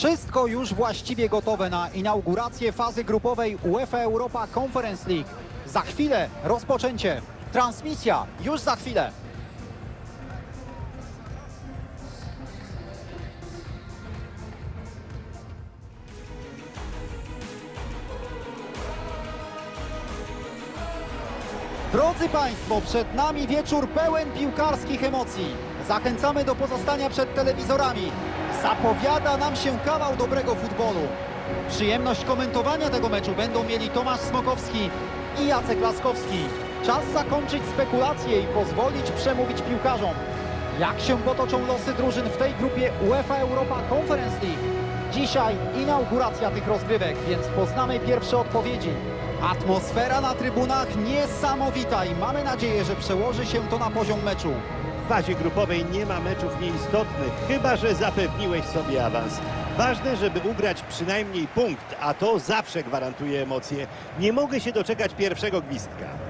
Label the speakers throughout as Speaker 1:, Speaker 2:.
Speaker 1: Wszystko już właściwie gotowe na inaugurację fazy grupowej UEFA Europa Conference League. Za chwilę rozpoczęcie. Transmisja już za chwilę. Drodzy Państwo, przed nami wieczór pełen piłkarskich emocji. Zachęcamy do pozostania przed telewizorami. Zapowiada nam się kawał dobrego futbolu. Przyjemność komentowania tego meczu będą mieli Tomasz Smokowski i Jacek Laskowski. Czas zakończyć spekulacje i pozwolić przemówić piłkarzom. Jak się potoczą losy drużyn w tej grupie UEFA Europa Conference League? Dzisiaj inauguracja tych rozgrywek, więc poznamy pierwsze odpowiedzi. Atmosfera na trybunach niesamowita i mamy nadzieję, że przełoży się to na poziom meczu.
Speaker 2: Fazie grupowej nie ma meczów nieistotnych, chyba że zapewniłeś sobie awans. Ważne, żeby ugrać przynajmniej punkt, a to zawsze gwarantuje emocje. Nie mogę się doczekać pierwszego gwizdka.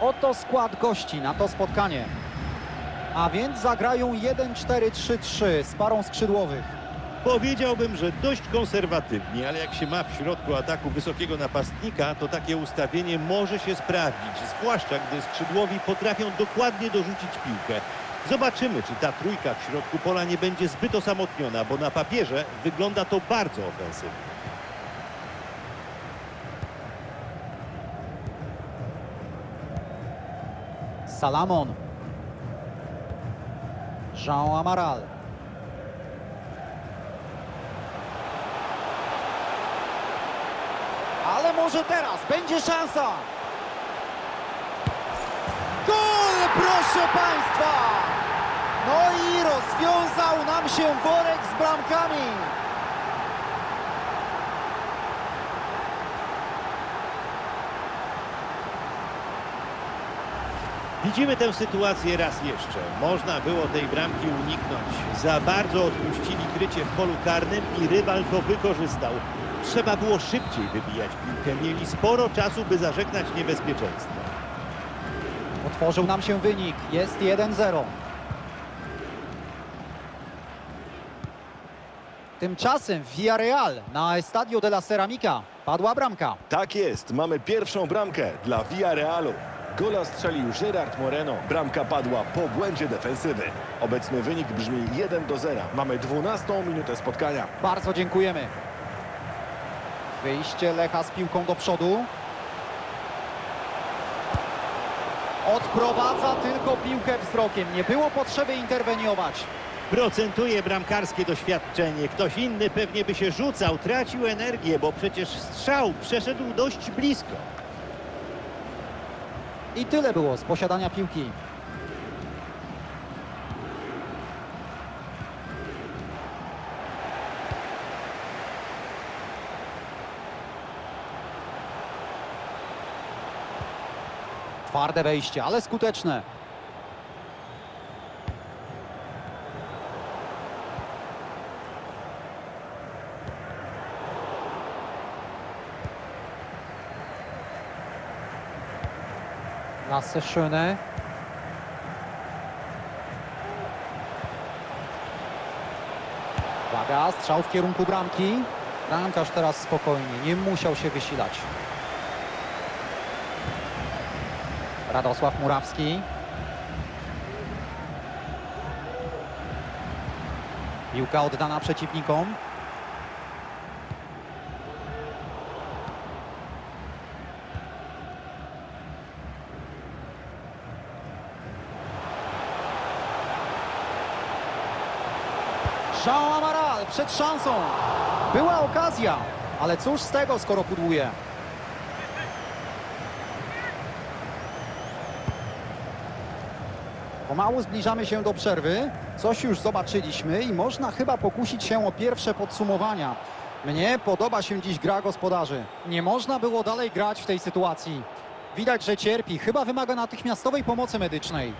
Speaker 1: Oto skład gości na to spotkanie. A więc zagrają 1-4-3-3 z parą skrzydłowych.
Speaker 2: Powiedziałbym, że dość konserwatywnie, ale jak się ma w środku ataku wysokiego napastnika, to takie ustawienie może się sprawdzić, zwłaszcza gdy skrzydłowi potrafią dokładnie dorzucić piłkę. Zobaczymy, czy ta trójka w środku pola nie będzie zbyt osamotniona, bo na papierze wygląda to bardzo ofensywnie.
Speaker 1: Salamon. Jean Amaral. Ale może teraz będzie szansa. Gol, proszę Państwa! No i rozwiązał nam się worek z bramkami.
Speaker 2: Widzimy tę sytuację raz jeszcze. Można było tej bramki uniknąć. Za bardzo odpuścili krycie w polu karnym i rywal to wykorzystał. Trzeba było szybciej wybijać piłkę. Mieli sporo czasu, by zażegnać niebezpieczeństwo.
Speaker 1: Otworzył nam się wynik. Jest 1-0. Tymczasem Villarreal na Estadio de la Ceramica padła bramka.
Speaker 3: Tak jest, mamy pierwszą bramkę dla Villarrealu. Gola strzelił Gerard Moreno. Bramka padła po błędzie defensywy. Obecny wynik brzmi 1 do 0. Mamy 12 minutę spotkania.
Speaker 1: Bardzo dziękujemy. Wyjście Lecha z piłką do przodu. Odprowadza tylko piłkę wzrokiem. Nie było potrzeby interweniować.
Speaker 2: Procentuje bramkarskie doświadczenie. Ktoś inny pewnie by się rzucał, tracił energię, bo przecież strzał przeszedł dość blisko.
Speaker 1: I tyle było z posiadania piłki. Twarde wejście, ale skuteczne. Lasse Schöne. Uwaga, strzał w kierunku bramki. Bramkarz teraz spokojnie, nie musiał się wysilać. Radosław Murawski. Piłka oddana przeciwnikom. Jean Amaral przed szansą. Była okazja, ale cóż z tego, skoro pudłuje. Pomału zbliżamy się do przerwy. Coś już zobaczyliśmy i można chyba pokusić się o pierwsze podsumowania. Mnie podoba się dziś gra gospodarzy. Nie można było dalej grać w tej sytuacji. Widać, że cierpi. Chyba wymaga natychmiastowej pomocy medycznej.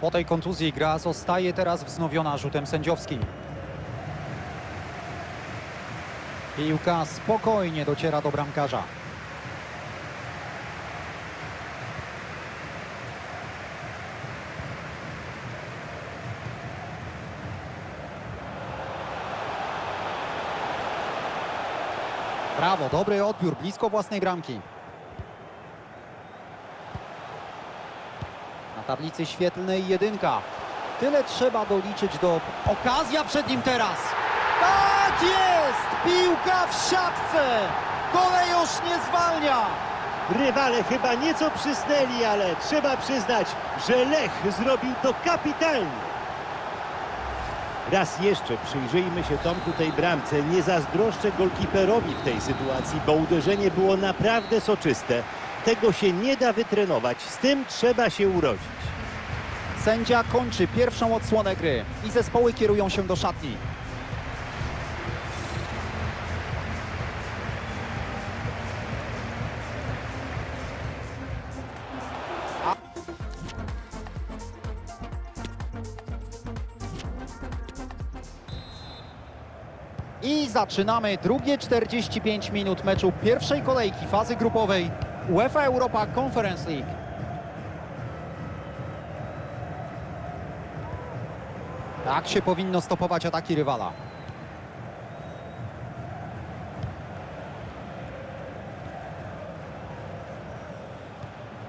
Speaker 1: Po tej kontuzji gra zostaje teraz wznowiona rzutem sędziowskim. Piłka spokojnie dociera do bramkarza. Brawo, dobry odbiór, blisko własnej bramki. Tablicy świetlnej jedynka. Tyle trzeba doliczyć do... Okazja przed nim teraz. Tak jest! Piłka w siatce! Kolejosz nie zwalnia!
Speaker 2: Rywale chyba nieco przysnęli, ale trzeba przyznać, że Lech zrobił to kapitalnie. Raz jeszcze przyjrzyjmy się Tomku tej bramce. Nie zazdroszczę golkiperowi w tej sytuacji, bo uderzenie było naprawdę soczyste. Tego się nie da wytrenować, z tym trzeba się urodzić.
Speaker 1: Sędzia kończy pierwszą odsłonę gry i zespoły kierują się do szatni. I zaczynamy drugie 45 minut meczu pierwszej kolejki fazy grupowej UEFA Europa Conference League. Tak się powinno stopować ataki rywala.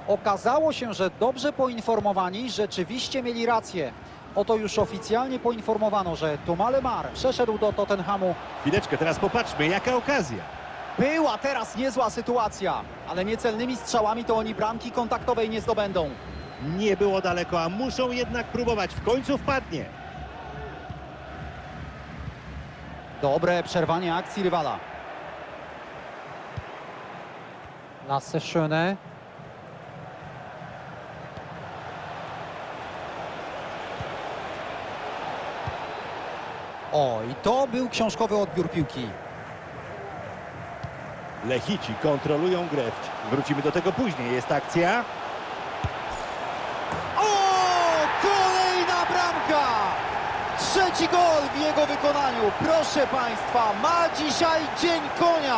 Speaker 1: Okazało się, że dobrze poinformowani rzeczywiście mieli rację. Oto już oficjalnie poinformowano, że Tomale Mar przeszedł do Tottenhamu.
Speaker 2: Chwileczkę, teraz popatrzmy, jaka okazja.
Speaker 1: Była teraz niezła sytuacja, ale niecelnymi strzałami to oni bramki kontaktowej nie zdobędą.
Speaker 2: Nie było daleko, a muszą jednak próbować. W końcu wpadnie.
Speaker 1: Dobre przerwanie akcji rywala. Lasse Schöne. O, i to był książkowy odbiór piłki.
Speaker 2: Lechici kontrolują grę. Wrócimy do tego później. Jest akcja.
Speaker 1: O, kolejna bramka! Trzeci gol w jego wykonaniu. Proszę Państwa, ma dzisiaj dzień konia.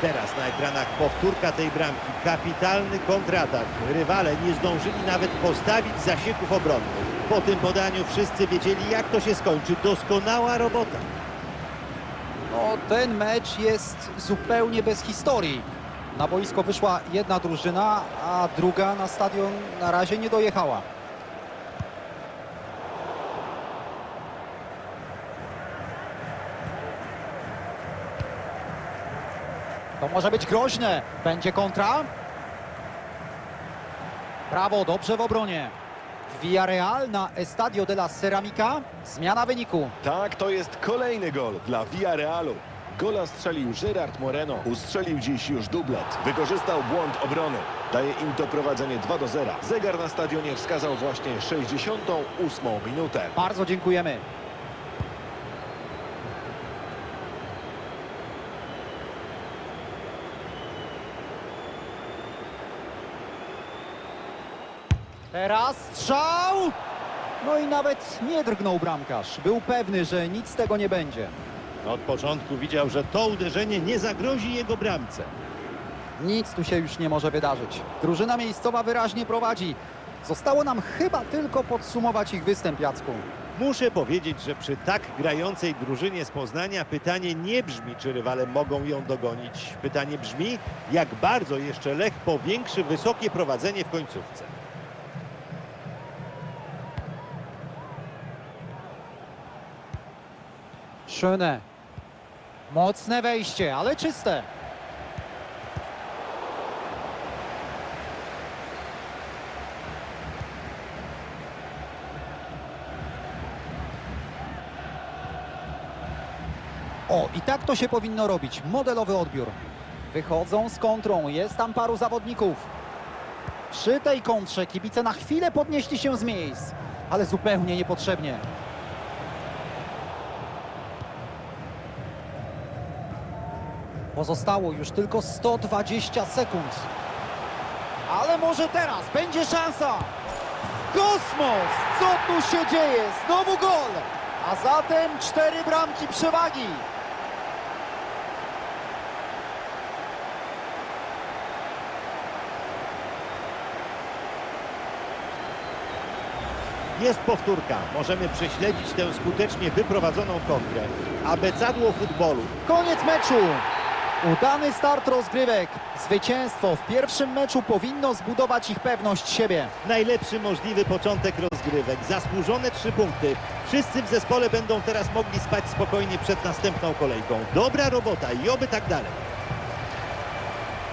Speaker 2: Teraz na ekranach powtórka tej bramki. Kapitalny kontratak. Rywale nie zdążyli nawet postawić zasieków obronnych. Po tym podaniu wszyscy wiedzieli, jak to się skończy. Doskonała robota.
Speaker 1: No, ten mecz jest zupełnie bez historii. Na boisko wyszła jedna drużyna, a druga na stadion na razie nie dojechała. To może być groźne. Będzie kontra. Brawo, dobrze w obronie. Villarreal na Estadio de la Ceramica. Zmiana wyniku.
Speaker 3: Tak, to jest kolejny gol dla Villarealu. Gola strzelił Gerard Moreno. Ustrzelił dziś już dublet. Wykorzystał błąd obrony. Daje im doprowadzenie 2 do 0. Zegar na stadionie wskazał właśnie 68 minutę.
Speaker 1: Bardzo dziękujemy. Teraz strzał! No i nawet nie drgnął bramkarz. Był pewny, że nic z tego nie będzie.
Speaker 2: Od początku widział, że to uderzenie nie zagrozi jego bramce.
Speaker 1: Nic tu się już nie może wydarzyć. Drużyna miejscowa wyraźnie prowadzi. Zostało nam chyba tylko podsumować ich występ, Jacku.
Speaker 2: Muszę powiedzieć, że przy tak grającej drużynie z Poznania pytanie nie brzmi, czy rywale mogą ją dogonić. Pytanie brzmi, jak bardzo jeszcze Lech powiększy wysokie prowadzenie w końcówce.
Speaker 1: Schöne. Mocne wejście, ale czyste. O, i tak to się powinno robić. Modelowy odbiór. Wychodzą z kontrą. Jest tam paru zawodników. Przy tej kontrze kibice na chwilę podnieśli się z miejsc, ale zupełnie niepotrzebnie. Pozostało już tylko 120 sekund. Ale może teraz będzie szansa. Kosmos! Co tu się dzieje? Znowu gol! A zatem cztery bramki przewagi.
Speaker 2: Jest powtórka. Możemy prześledzić tę skutecznie wyprowadzoną kontrę. Abecadło futbolu.
Speaker 1: Koniec meczu. Udany start rozgrywek. Zwycięstwo w pierwszym meczu powinno zbudować ich pewność siebie.
Speaker 2: Najlepszy możliwy początek rozgrywek. Zasłużone trzy punkty. Wszyscy w zespole będą teraz mogli spać spokojnie przed następną kolejką. Dobra robota i oby tak dalej.